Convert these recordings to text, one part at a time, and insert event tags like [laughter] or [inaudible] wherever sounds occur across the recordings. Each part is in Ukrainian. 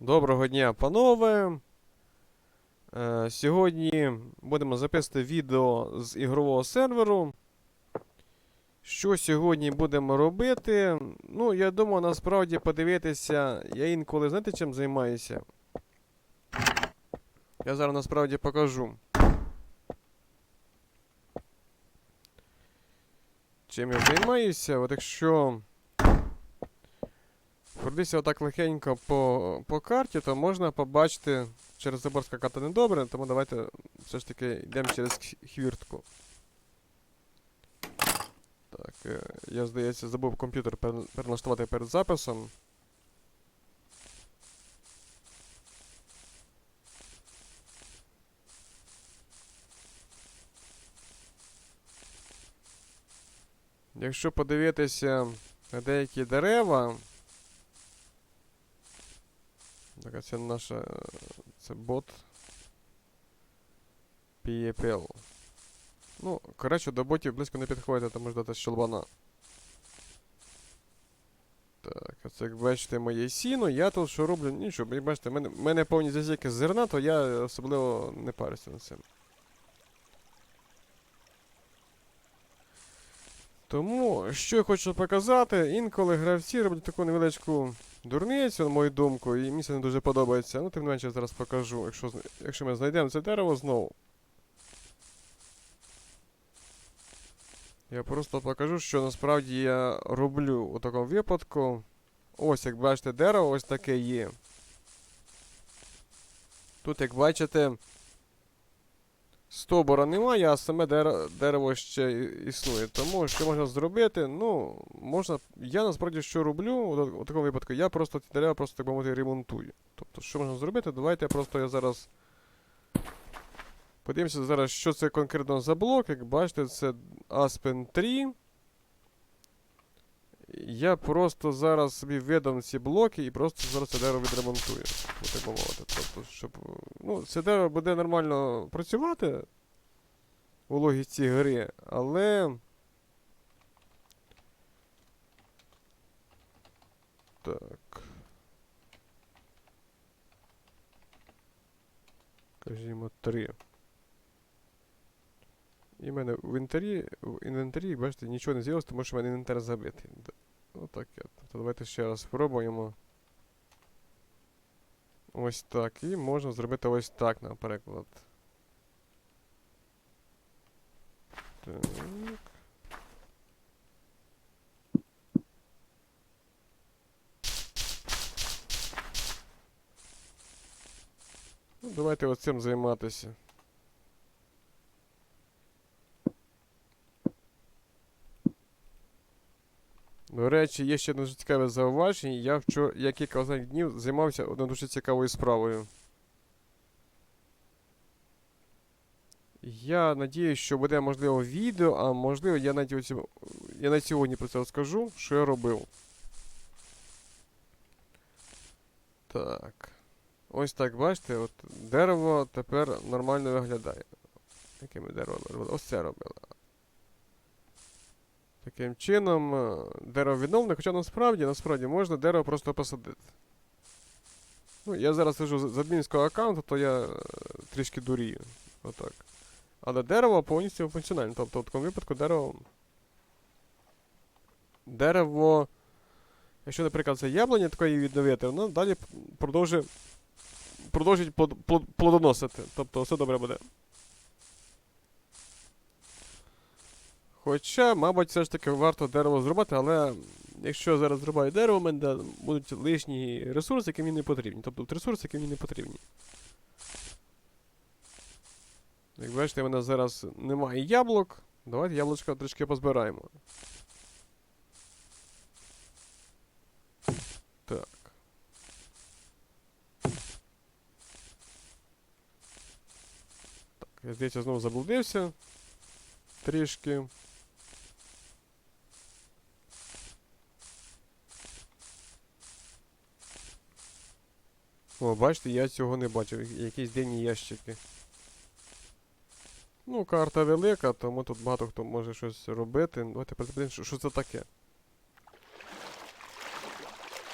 Доброго дня, панове. Е, сьогодні будемо записувати відео з ігрового серверу. Що сьогодні будемо робити? Ну, я думаю, насправді подивитися. Я інколи, знаєте, чим займаюся? Я зараз насправді покажу. Чим я займаюся? От якщо Пройдися отак легенько по, по карті, то можна побачити через забор скакати недобре, тому давайте все ж таки йдемо через хвіртку. Так, е, я, здається, забув комп'ютер пер- переналаштувати перед записом. Якщо подивитися на деякі дерева, так, це наша. е, Це бот. PEPL. Ну, коротше, до ботів близько не підходите, тому ждати щелбана. Так, а це як бачите моє сіно, я тут що роблю, нічого, бачите, в мене, мене повні зазіки зерна, то я особливо не парюся на цим. Тому, що я хочу показати, інколи гравці роблять таку невеличку дурницю, на мою думку, і мені це не дуже подобається. Ну, тим не менше, я зараз покажу, якщо, якщо ми знайдемо це дерево знову. Я просто покажу, що насправді я роблю у такому випадку. Ось, як бачите, дерево ось таке є. Тут, як бачите, стовбура немає, а саме дерево, ще існує. Тому що можна зробити? Ну, можна. Я насправді що роблю у такому випадку, я просто ці дерева просто так би мовити ремонтую. Тобто, що можна зробити? Давайте просто я зараз. Подивимося зараз, що це конкретно за блок. Як бачите, це Aspen 3. Я просто зараз собі видам ці блоки і просто зараз це дерево відремонтую. мовити. Тобто, щоб. Ну, це дерево буде нормально працювати у логіці гри, але. Так. Скажімо, 3. І в мене в інвентарі, в інвентарі, бачите, нічого не з'явилось, тому що в мене інвентар забитий. Д- Отаке. Тобто давайте ще раз спробуємо. Ось так. І можна зробити ось так, наприклад. Так. Ну, давайте ось цим займатися. До речі, є ще одне дуже цікаве зауваження. Я вчора, я кілька останніх днів займався одною дуже цікавою справою. Я надіюсь, що буде можливо відео, а можливо, я навіть, оці- я навіть сьогодні про це розкажу, що я робив. Так. Ось так, бачите, от дерево тепер нормально виглядає. Яке ми дерево робили? Ось це робили. Таким чином, е, дерево відновлене, хоча насправді, насправді можна дерево просто посадити. Ну, я зараз сижу з адмінського аккаунту, то я е, трішки дурію. Отак. Але дерево повністю функціональне. Тобто в такому випадку дерево. Дерево. Якщо, наприклад, це яблуня такої відновити, воно далі продовжує. Продовжить плод- плод- плодоносити. Тобто все добре буде. Хоча, мабуть, все ж таки варто дерево зрубати, але якщо я зараз зрубаю дерево, у мене будуть лишні ресурси, які мені не потрібні. Тобто ресурси, які мені не потрібні. Як бачите, в мене зараз немає яблук. Давайте яблучка трішки позбираємо. Так. Так, я здається, знову заблудився. Трішки. О, бачите, я цього не бачив. Якісь дивні ящики. Ну, карта велика, тому тут багато хто може щось робити. Давайте подивимося, що, що це таке.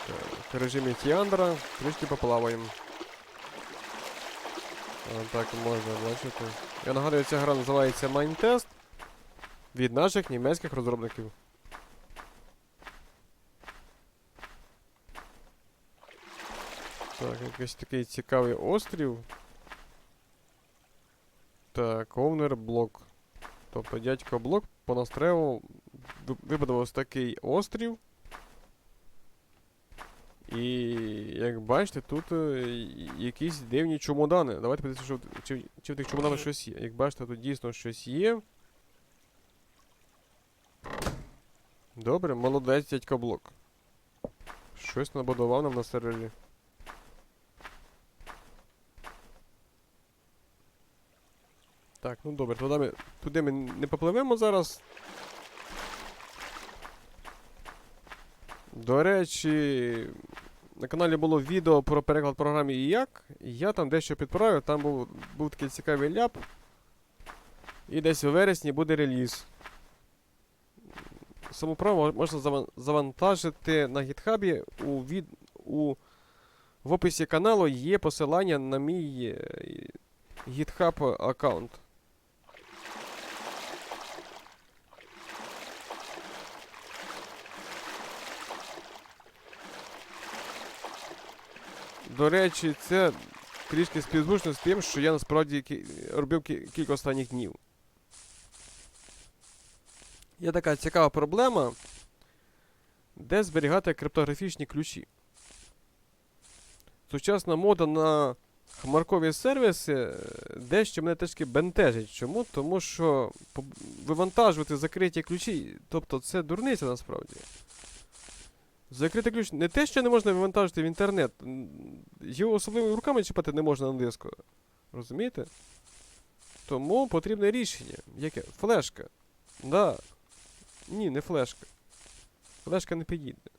Так. в Тіандра трішки поплаваємо. Так можна бачити. Я нагадую, ця гра називається Майнтест від наших німецьких розробників. Так, якийсь такий цікавий острів. Так, Овнер Блок. Тобто дядько Блок понастрелив, ви- вибудував ось такий острів. І як бачите, тут е, якісь дивні чомодани. Давайте подивимося, чи, чи в тих чомоданах щось є. Як бачите, тут дійсно щось є. Добре, молодець дядько Блок. Щось набудував нам на сервері. Так, ну добре, туди ми, туди ми не попливемо зараз. До речі, на каналі було відео про переклад програми і як. І я там дещо підправив, там був, був такий цікавий ляп. І десь у вересні буде реліз. Саму програму можна завантажити на гітхабі. У, від, у, в описі каналу є посилання на мій е, GitHub аккаунт. До речі, це трішки співзвучно з тим, що я насправді робив кі- кілька останніх днів. Є така цікава проблема, де зберігати криптографічні ключі. Сучасна мода на хмаркові сервіси е, дещо мене трішки бентежить. Чому? Тому що вивантажувати закриті ключі, тобто це дурниця насправді. Закритий ключ не те, що не можна вивантажити в інтернет. Його особливими руками чіпати не можна на диску. Розумієте? Тому потрібне рішення. Яке? Флешка. Да. Ні, не флешка. Флешка не підійде.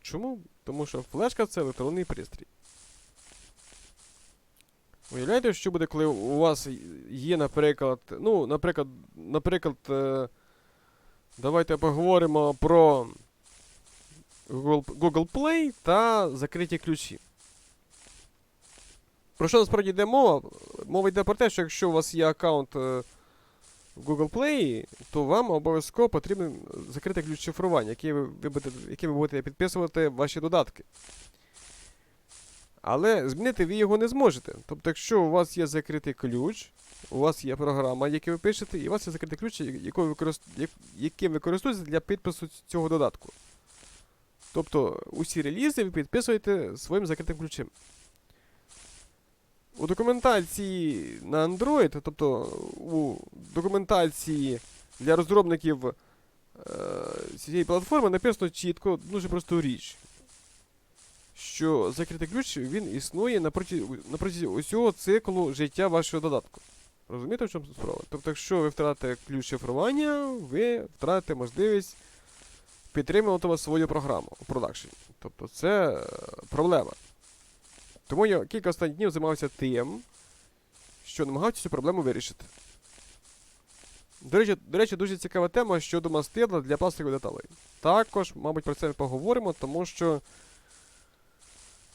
Чому? Тому що флешка це електронний пристрій. Уявляєте, що буде, коли у вас є, наприклад, ну, наприклад, наприклад, е, давайте поговоримо про Google, Play та закриті ключі. Про що насправді йде мова? Мова йде про те, що якщо у вас є аккаунт е, в Google Play, то вам обов'язково потрібен закритий ключ шифрування, який ви, ви будете, який ви будете підписувати ваші додатки. Але змінити ви його не зможете. Тобто, якщо у вас є закритий ключ, у вас є програма, яку ви пишете, і у вас є закритий ключ, яким ви користуєтеся для підпису цього додатку. Тобто усі релізи ви підписуєте своїм закритим ключем. У документації на Android, тобто у документації для розробників е, цієї платформи написано чітко, дуже просту річ. Що закритий ключ він існує на протязі, усього циклу життя вашого додатку. Розумієте, в чому справа? Тобто, якщо ви втратите ключ шифрування, ви втратите можливість підтримувати вас свою програму у продакшені. Тобто це е, проблема. Тому я кілька останніх днів займався тим, що намагався цю проблему вирішити. До речі, до речі, дуже цікава тема щодо мастила для пластикових деталей. Також, мабуть, про це поговоримо, тому що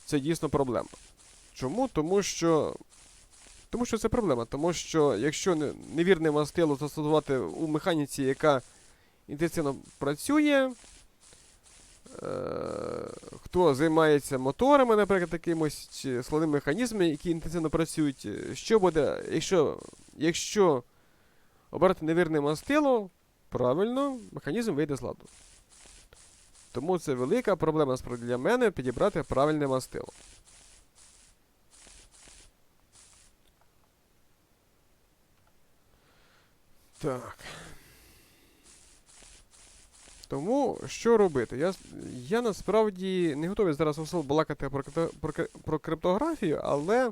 це дійсно проблема. Чому? Тому що. Тому що це проблема. Тому що якщо невірне мастило застосувати у механіці, яка інтенсивно працює. Е, хто займається моторами, наприклад, якимось чи складними механізмами, які інтенсивно працюють, е, що буде, якщо, якщо обрати невірне мастило, правильно, механізм вийде з ладу. Тому це велика проблема насправді для мене підібрати правильне мастило. Так. Тому що робити? Я, я насправді не готовий зараз особо балакати про, про, про криптографію, але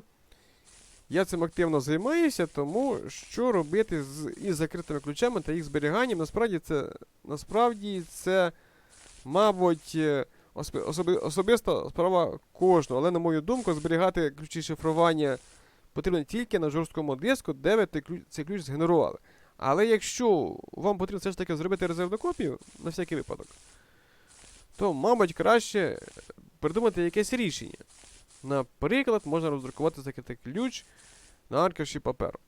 я цим активно займаюся, тому що робити з із закритими ключами та їх зберіганням, насправді це, насправді це мабуть, е, особи, особиста справа кожного. Але, на мою думку, зберігати ключі шифрування потрібно тільки на жорсткому диску, де ви цей ключ згенерували. Але якщо вам потрібно все ж таки зробити резервну копію на всякий випадок, то, мабуть, краще придумати якесь рішення. Наприклад, можна роздрукувати закритий ключ на аркуші паперу.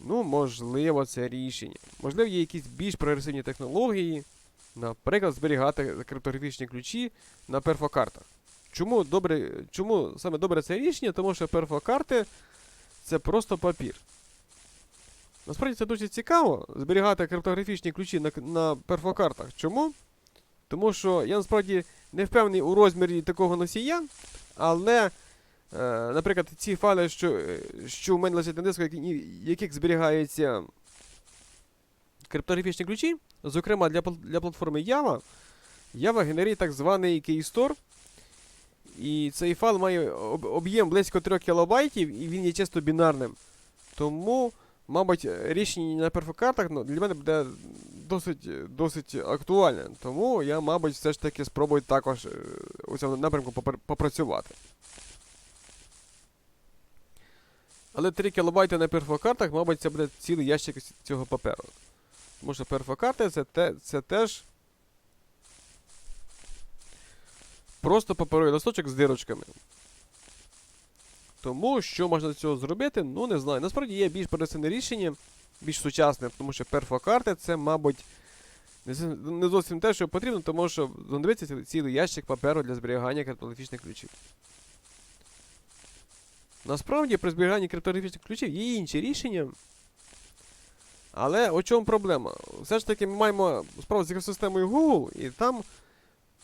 Ну, можливо, це рішення. Можливо, є якісь більш прогресивні технології, наприклад, зберігати криптографічні ключі на перфокартах. Чому, добре, чому саме добре це рішення? Тому що перфокарти це просто папір. Насправді це дуже цікаво зберігати криптографічні ключі на, на перфокартах. Чому? Тому що я насправді не впевнений у розмірі такого носія, але, е, наприклад, ці файли, що, е, що у мене лежать на диску, яких зберігаються криптографічні ключі, зокрема для, для платформи Java, Java генерує так званий keystore. І цей файл має об'єм близько 3 кБ, і він є чисто бінарним. Тому, мабуть, рішення на перфокартах ну, для мене буде досить, досить актуальне. Тому я, мабуть, все ж таки спробую також е, у цьому напрямку попрацювати. Але 3 кБ на перфокартах, мабуть, це буде цілий ящик цього паперу. Тому що перфокарти це, те, це теж просто паперовий листочок з дирочками. Тому що можна з цього зробити, ну не знаю. Насправді є більш перенесене рішення, більш сучасне, тому що перфокарти це, мабуть, не зовсім те, що потрібно, тому що знадобиться цілий ящик паперу для зберігання криптографічних ключів. Насправді, при зберіганні криптографічних ключів є інші рішення. Але у чому проблема? Все ж таки ми маємо справу з екосистемою Google, і там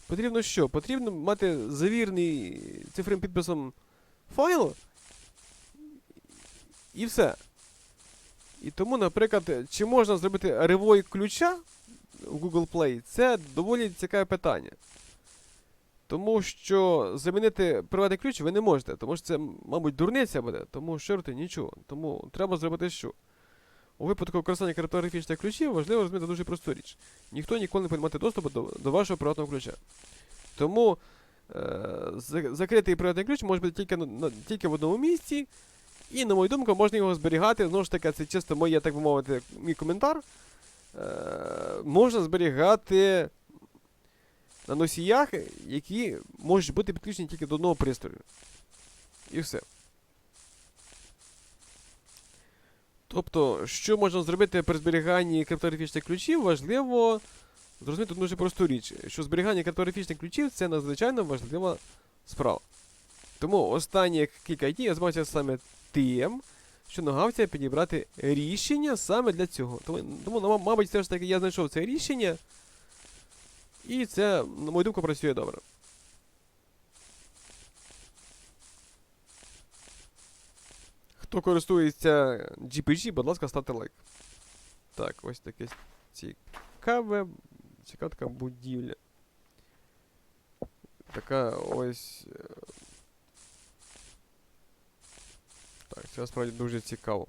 потрібно що? Потрібно мати завірний цифровим підписом файл. І все. І тому, наприклад, чи можна зробити ревой ключа в Google Play, це доволі цікаве питання. Тому що замінити приватний ключ ви не можете, тому що це, мабуть, дурниця буде, тому що робити нічого. Тому треба зробити що? У випадку використання криптографічних ключів важливо розуміти дуже просту річ. Ніхто ніколи не буде мати доступу до, до вашого приватного ключа. Тому е, закритий приватний ключ може бути тільки, на, тільки в одному місці. І, на мою думку, можна його зберігати. Знову ж таки, це чисто моє, так би мовити, мій коментар. Е, можна зберігати на носіях, які можуть бути підключені тільки до одного пристрою. І все. Тобто, що можна зробити при зберіганні криптографічних ключів, важливо зрозуміти дуже просту річ, що зберігання криптографічних ключів це надзвичайно важлива справа. Тому останні кілька днів я займався саме тим, що намагався підібрати рішення саме для цього. Тому, тому ну, мабуть, все ж таки я знайшов це рішення, і це, на мою думку, працює добре. Хто користується GPG, будь ласка, ставте лайк. Так, ось таке цікаве. Цікава така будівля. Така ось. е, Так, це насправді дуже цікаво.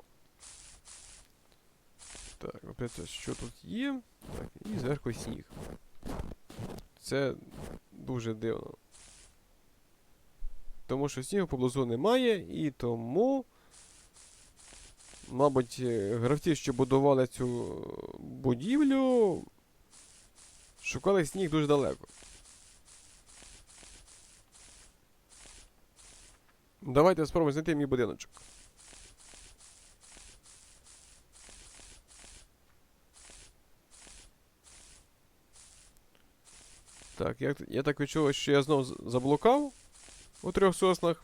Так, опять, що тут є? Так, і зверху сніг. Це дуже дивно. Тому що снігу поблизу немає, і тому. Мабуть, е, гравці, що будували цю будівлю, шукали сніг дуже далеко. Давайте спробуємо знайти мій будиночок. Так, я, я так відчув, що я знов заблукав у трьох соснах.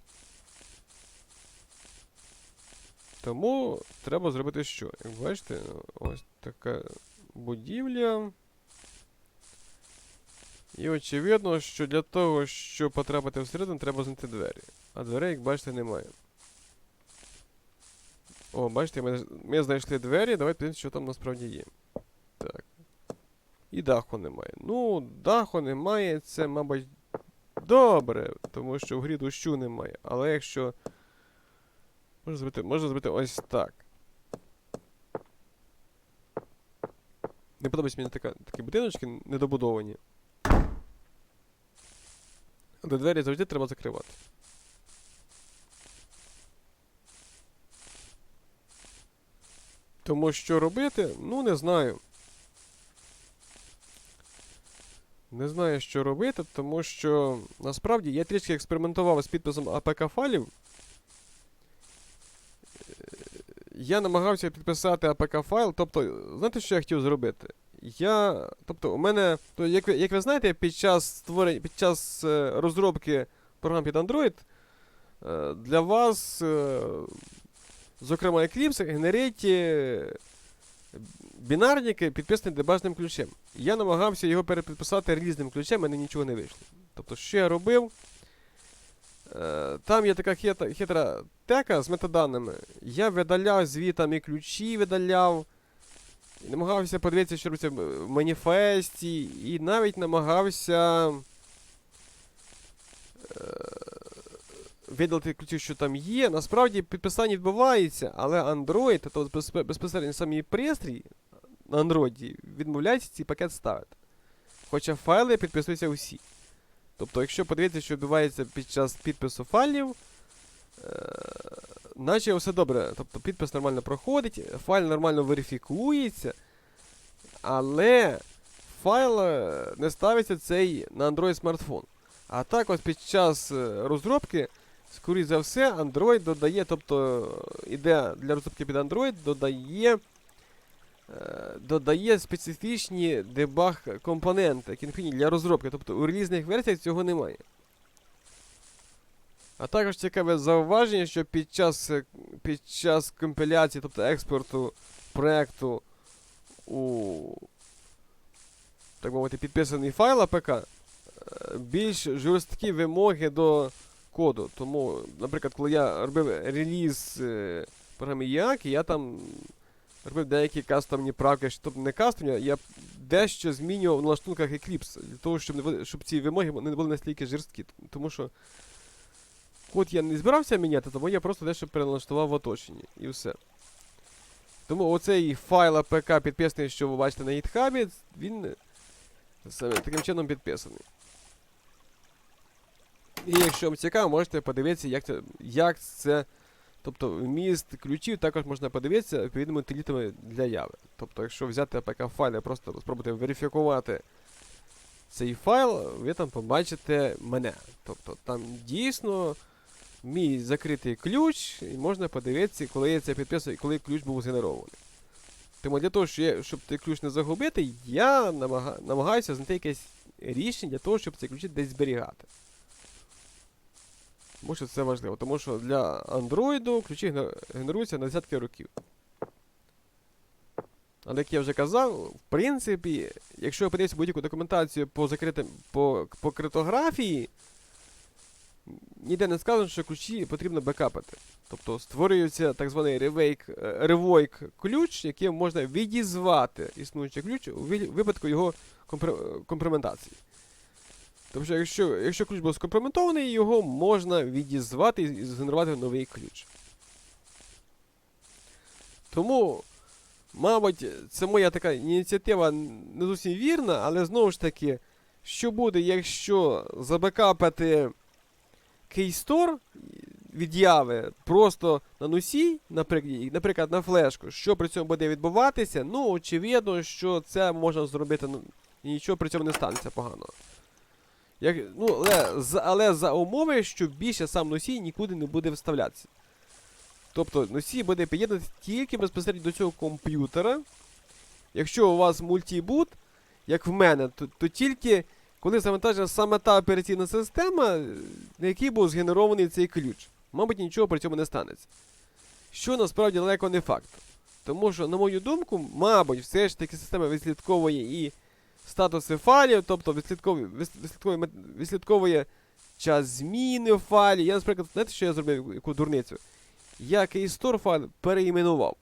Тому треба зробити що? Як бачите, ось така будівля. І очевидно, що для того, щоб потрапити всередину, треба знайти двері. А дверей, як бачите, немає. О, бачите, ми, ми знайшли двері, давайте подивимося, що там насправді є. Так. І даху немає. Ну, даху немає, це, мабуть, добре, тому що в грі дощу немає. Але якщо. Можна зробити, можна зробити ось так. Не подобається мені така, такі будиночки недобудовані. Де двері завжди треба закривати. Тому що робити, ну не знаю. Не знаю, що робити, тому що насправді я трішки експериментував з підписом APK файлів. Я намагався підписати APK файл, тобто, знаєте, що я хотів зробити? Я. Тобто, у мене. То, як, ви, як ви знаєте, під час створення, під час е, розробки програм під Android е, для вас, е, зокрема Eclipse, генерить е, бінарники підписані дебажним ключем. Я намагався його перепідписати різним ключем, мене нічого не вийшло. Тобто, що я робив? Е, Там є така хитра, тека з метаданими. Я видаляв звітами ключі, видаляв. І намагався подивитися, що робиться в маніфесті, і навіть намагався е, видалити ключі, що там є. Насправді підписання відбувається, але Android, тобто безпосередньо сам пристрій на Android, відмовляється цей пакет ставити. Хоча файли підписуються усі. Тобто, якщо подивитися, що відбувається під час підпису файлів, е, наче все добре. Тобто підпис нормально проходить, файл нормально верифікується, але файл е, не ставиться цей на Android смартфон. А так ось під час е, розробки, скоріш за все, Android додає, тобто е, іде для розробки під Android, додає. е, Додає специфічні дебаг компоненти, для розробки. Тобто у релізних версіях цього немає. А також цікаве зауваження, що під час, е, під час компіляції, тобто експорту проекту у так мовити, підписаний файл АПК, більш жорсткі вимоги до коду. Тому, наприклад, коли я робив реліз е, програми Як, я там робив деякі кастомні правки, тобто не кастомні, я дещо змінював в налаштунках Eclipse, для того, щоб, щоб ці вимоги не були настільки жорсткі. Тому що код я не збирався міняти, тому я просто дещо переналаштував в оточенні. І все. Тому оцей файл APK підписаний, що ви бачите на GitHub, він е, саме таким чином підписаний. І якщо вам цікаво, можете подивитися, як це, як це Тобто вміст ключів також можна подивитися відповідними утилітами для яви. Тобто, якщо взяти APK файл і просто спробувати верифікувати цей файл, ви там побачите мене. Тобто там дійсно мій закритий ключ, і можна подивитися, коли я це підписую, і коли ключ був згенерований. Тому для того, щоб цей ключ не загубити, я намагаюся знайти якесь рішення для того, щоб цей ключ десь зберігати. Тому що це важливо, тому що для Android ключі генеруються на десятки років. Але як я вже казав, в принципі, якщо ви подивитися будь-яку документацію по закритим по, по криптографії, ніде не сказано, що ключі потрібно бекапити. Тобто створюється так званий ревейк, е, ревойк ключ, яким можна відізвати існуючий ключ у випадку його компре- компрометації. Тобто, якщо, якщо ключ був скомпрометований, його можна відізвати і згенерувати новий ключ. Тому, мабуть, це моя така ініціатива не зовсім вірна, але знову ж таки, що буде, якщо забекапати Keystore від яви просто на наприклад, наприклад, на флешку, що при цьому буде відбуватися, ну, очевидно, що це можна зробити, ну, і нічого при цьому не станеться поганого. Як, ну, але, але за умови, що більше сам носій нікуди не буде вставлятися. Тобто носій буде під'єднаний тільки безпосередньо до цього комп'ютера. Якщо у вас мультібут, як в мене, то, то тільки коли завантажена саме та операційна система, на якій був згенерований цей ключ. Мабуть, нічого при цьому не станеться. Що насправді далеко не факт. Тому що, на мою думку, мабуть, все ж таки система відслідковує і статуси файлів, тобто відслідковує, відслідковує, час зміни в файлі. Я, наприклад, знаєте, що я зробив, яку дурницю? Я Keystore файл переіменував.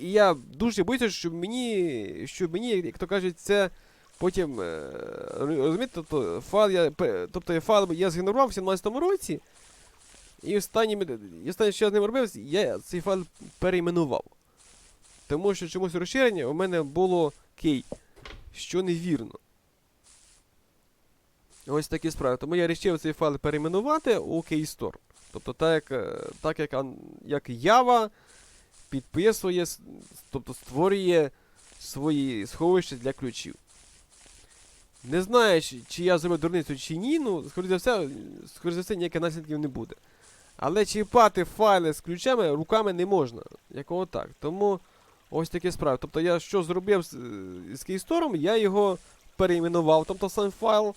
І я дуже боюся, щоб мені, щоб мені, як то кажуть, це потім. е, Розумієте, тобто файл я, тобто файл я згенерував в 17-му році, і останнім, і останнє, що я з ним робив, я цей файл переіменував. Тому що чомусь розширення у мене було кей що невірно. Ось такі справи. Тому я вирішив цей файл перейменувати у Keystore. Тобто так, як, е, так як, як Java підписує, тобто створює свої сховища для ключів. Не знаю, чи, я зробив дурницю чи ні, ну, скоріше за все, скоріше за все, ніяких наслідків не буде. Але чіпати файли з ключами руками не можна. Якого так. Тому ось такі справи. Тобто я що зробив з, е, кейстором, я його перейменував. Тобто сам файл,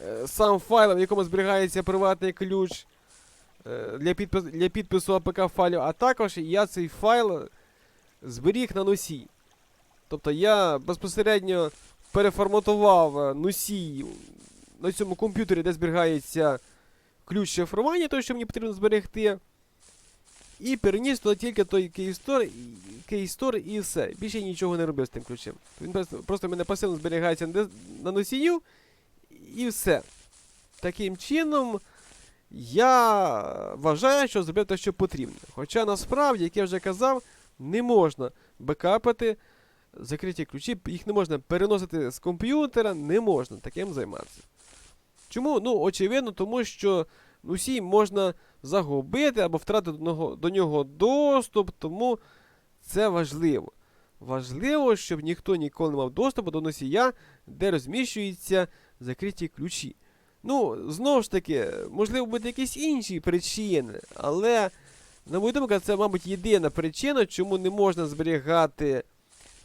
е, сам файл, в якому зберігається приватний ключ е, для, підпис, для підпису АПК файлів, а також я цей файл зберіг на носій. Тобто я безпосередньо переформатував носій на цьому комп'ютері, де зберігається ключ шифрування, той, що мені потрібно зберегти. І переніс туди тільки той кейстор, кейстор і все. Більше нічого не робив з тим ключем. Він просто, просто в мене пасивно зберігається на носію, і все. Таким чином, я вважаю, що зробив те, що потрібно. Хоча насправді, як я вже казав, не можна бекапити закриті ключі, їх не можна переносити з комп'ютера, не можна таким займатися. Чому? Ну, очевидно, тому що усі можна загубити або втратити до нього, до нього доступ, тому це важливо. Важливо, щоб ніхто ніколи не мав доступу до носія, де розміщуються закриті ключі. Ну, знову ж таки, можливо, будуть якісь інші причини, але, на мою думку, це, мабуть, єдина причина, чому не можна зберігати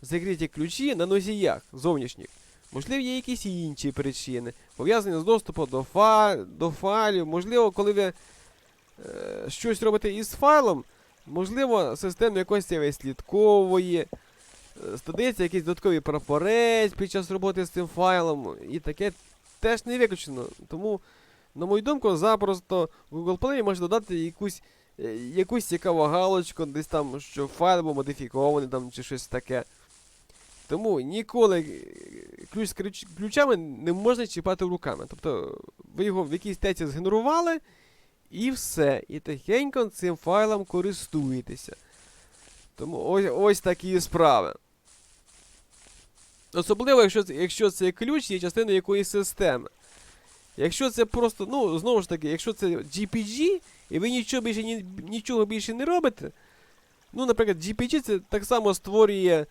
закриті ключі на носіях зовнішніх. Можливо, є якісь інші причини, пов'язані з доступом до, фа... до файлів. Можливо, коли ви е... щось робите із файлом, можливо, система якось вислідковує, е, додається якийсь додатковий прапорець під час роботи з цим файлом, і таке теж не виключено. Тому, на мою думку, запросто в Google Play може додати якусь, е, якусь цікаву галочку, десь там, що файл був модифікований там, чи щось таке. Тому ніколи е, ключ з ключами не можна чіпати руками. Тобто ви його в якійсь теці згенерували, і все. І тихенько цим файлом користуєтеся. Тому ось, ось такі справи. Особливо, якщо, це- якщо цей ключ є частиною якоїсь системи. Якщо це просто, ну, знову ж таки, якщо це GPG, і ви нічого більше, ні, нічого більше не робите. Ну, наприклад, GPG це так само створює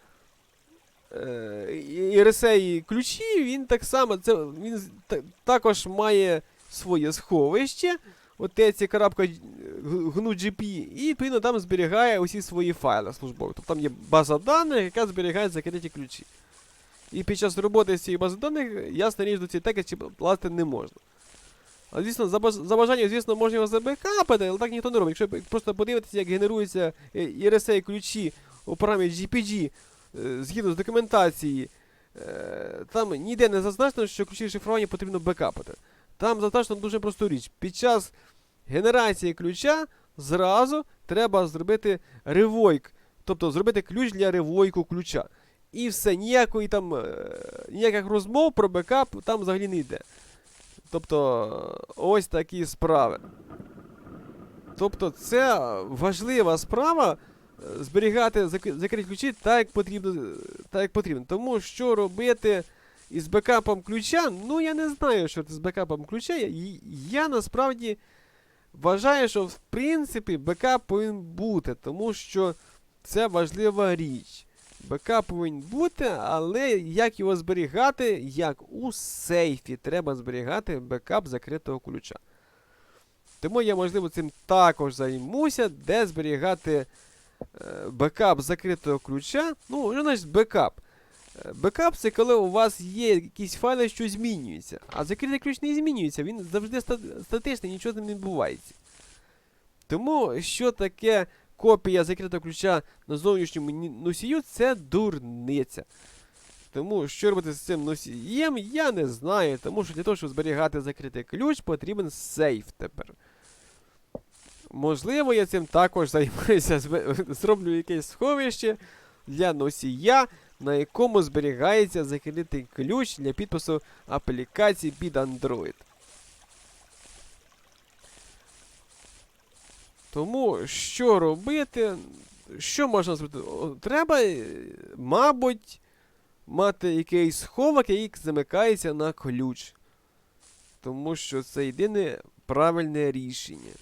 е, і ключі, він так само, це, він та- також має своє сховище, отеці крапка гну GP, і відповідно там зберігає усі свої файли службові. Тобто там є база даних, яка зберігає закриті ключі. І під час роботи з цією базою даних, ясна річ, до цієї теки чіплати не можна. А звісно, за, за бажанням, звісно, можна його забекапити, але так ніхто не робить. Якщо просто подивитися, як генеруються е, RSA ключі у програмі GPG е, згідно з документації, е, там ніде не зазначено, що ключі шифрування потрібно бекапити. Там зазначено дуже просту річ. Під час генерації ключа зразу треба зробити ревойк, тобто зробити ключ для ревойку ключа. І все, ніякої там, е, ніяких розмов про бекап там взагалі не йде. Тобто, ось такі справи. Тобто, це важлива справа е, зберігати зак- закриті ключі так, як потрібно. Так, як потрібно. Тому що робити із бекапом ключа, ну я не знаю, що це з бекапом ключа. Я, я насправді вважаю, що в принципі бекап повинен бути, тому що це важлива річ. Бекап повинен бути, але як його зберігати, як у сейфі треба зберігати бекап закритого ключа. Тому я, можливо, цим також займуся, де зберігати бекап закритого ключа. Ну, що значить бекап? Е, Бекап це коли у вас є якісь файли, що змінюються. А закритий ключ не змінюється, він завжди статичний, нічого з не відбувається. Тому що таке копія закритого ключа на зовнішньому носію це дурниця. Тому що робити з цим носієм, я не знаю. Тому що для того, щоб зберігати закритий ключ, потрібен сейф тепер. Можливо, я цим також займуся, [laughs] збе- зроблю якесь сховище для носія, на якому зберігається закритий ключ для підпису аплікацій під Android. Тому що робити? Що можна зробити? Треба, е, мабуть, мати якийсь сховок, який замикається на ключ. Тому що це єдине правильне рішення.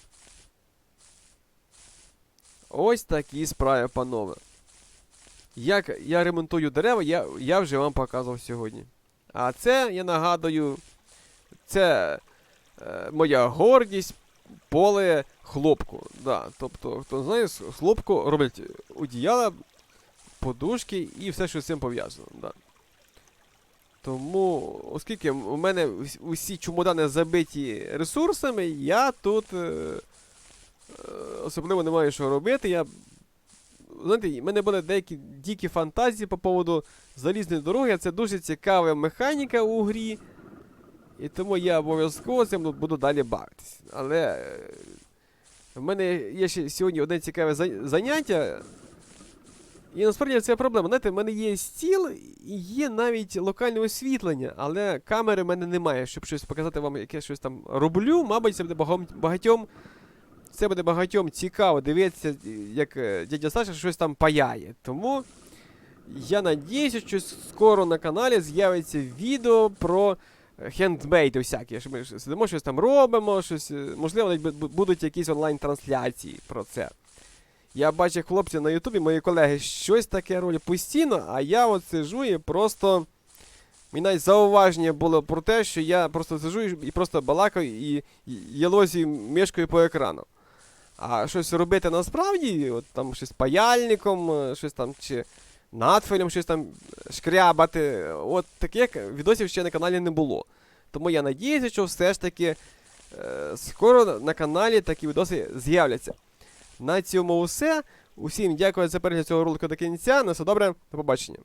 Ось такі справи, панове. Як я ремонтую дерева, я, я вже вам показував сьогодні. А це, я нагадую, це е, моя гордість, поле хлопку. Да. Тобто, хто знає, хлопку роблять одіяла, подушки і все, що з цим пов'язано. Да. Тому, оскільки у мене ус- усі чемодани забиті ресурсами, я тут е, особливо не маю що робити. Я, знаєте, в мене були деякі дикі фантазії по поводу залізної дороги. Це дуже цікава механіка у грі. І тому я обов'язково цим буду далі бавитись. Але е, в мене є ще сьогодні одне цікаве заняття. І насправді це проблема. Знаєте, в мене є стіл і є навіть локальне освітлення, але камери в мене немає, щоб щось показати вам, яке щось там роблю. Мабуть, це буде багатьом. Це буде багатьом цікаво дивитися, як е, дядя Саша щось там паяє. Тому я надіюся, що скоро на каналі з'явиться відео про е, хендмейди всякі. Що ми сидимо, щось там робимо, щось. е, Можливо, будуть якісь онлайн-трансляції про це. Я бачу хлопці на Ютубі, мої колеги щось таке роблять постійно, а я от сижу і просто. Мені навіть зауваження було про те, що я просто сижу і просто балакаю і, і єлозію мішкою по екрану. А щось робити насправді, от там щось паяльником, е, щось там чи надфилем, щось там шкрябати. От таких відосів ще на каналі не було. Тому я надіюся, що все ж таки е, скоро на каналі такі відоси з'являться. На цьому все. Усім дякую за перегляд цього ролику до кінця. На все добре, до побачення.